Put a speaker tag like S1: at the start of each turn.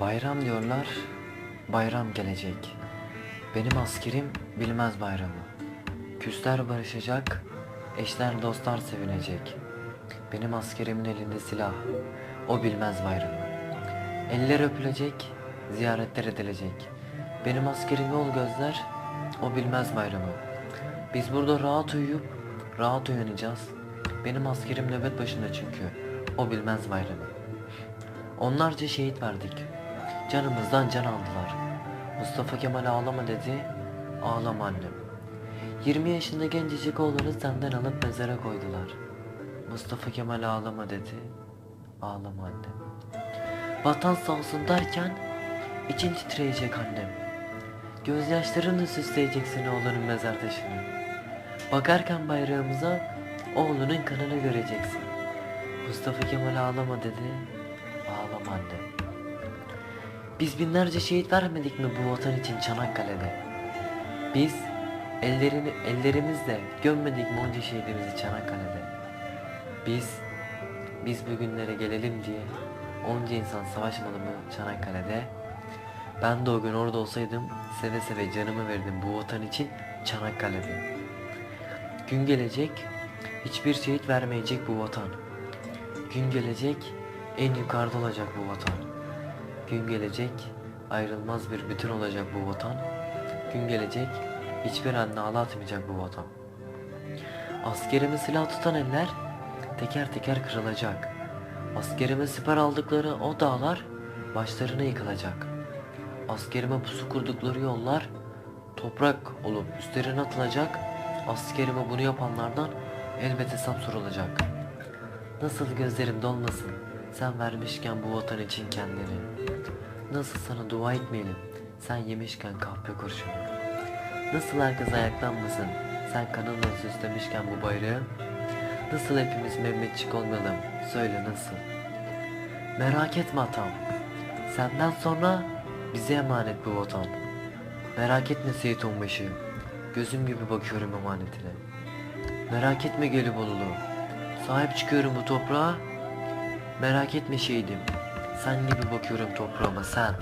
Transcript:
S1: Bayram diyorlar, bayram gelecek. Benim askerim bilmez bayramı. Küsler barışacak, eşler dostlar sevinecek. Benim askerimin elinde silah, o bilmez bayramı. Eller öpülecek, ziyaretler edilecek. Benim askerim yol gözler, o bilmez bayramı. Biz burada rahat uyuyup rahat uyanacağız. Benim askerim nöbet başında çünkü, o bilmez bayramı. Onlarca şehit verdik. Canımızdan can aldılar. Mustafa Kemal ağlama dedi. Ağlama annem. 20 yaşında gencecik oğlanı senden alıp mezara koydular. Mustafa Kemal ağlama dedi. Ağlama annem. Vatan sağ olsun derken için titreyecek annem. Gözyaşlarını süsleyeceksin oğlunun mezar taşını. Bakarken bayrağımıza oğlunun kanını göreceksin. Mustafa Kemal ağlama dedi. Ağlama anne. Biz binlerce şehit vermedik mi bu vatan için Çanakkale'de? Biz ellerini ellerimizle gömmedik mi onca şehidimizi Çanakkale'de? Biz biz bugünlere gelelim diye onca insan savaşmadı mı Çanakkale'de? Ben de o gün orada olsaydım seve seve canımı verdim bu vatan için Çanakkale'de. Gün gelecek hiçbir şehit vermeyecek bu vatan. Gün gelecek en yukarıda olacak bu vatan. Gün gelecek ayrılmaz bir bütün olacak bu vatan. Gün gelecek hiçbir anne ağlatmayacak bu vatan. Askerimi silah tutan eller teker teker kırılacak. Askerime siper aldıkları o dağlar başlarına yıkılacak. Askerime pusu kurdukları yollar toprak olup üstlerine atılacak. Askerime bunu yapanlardan elbet hesap sorulacak. Nasıl gözlerim dolmasın sen vermişken bu vatan için kendini. Nasıl sana dua etmeyelim sen yemişken kahpe kurşunu. Nasıl herkes ayaklanmasın sen kanınla süslemişken bu bayrağı. Nasıl hepimiz Mehmetçik olmayalım söyle nasıl. Merak etme atam senden sonra bize emanet bu vatan. Merak etme Seyit Onbaşı gözüm gibi bakıyorum emanetine. Merak etme Gelibolu sahip çıkıyorum bu toprağa. Merak etme şehidim sen gibi bakıyorum toprağıma sen.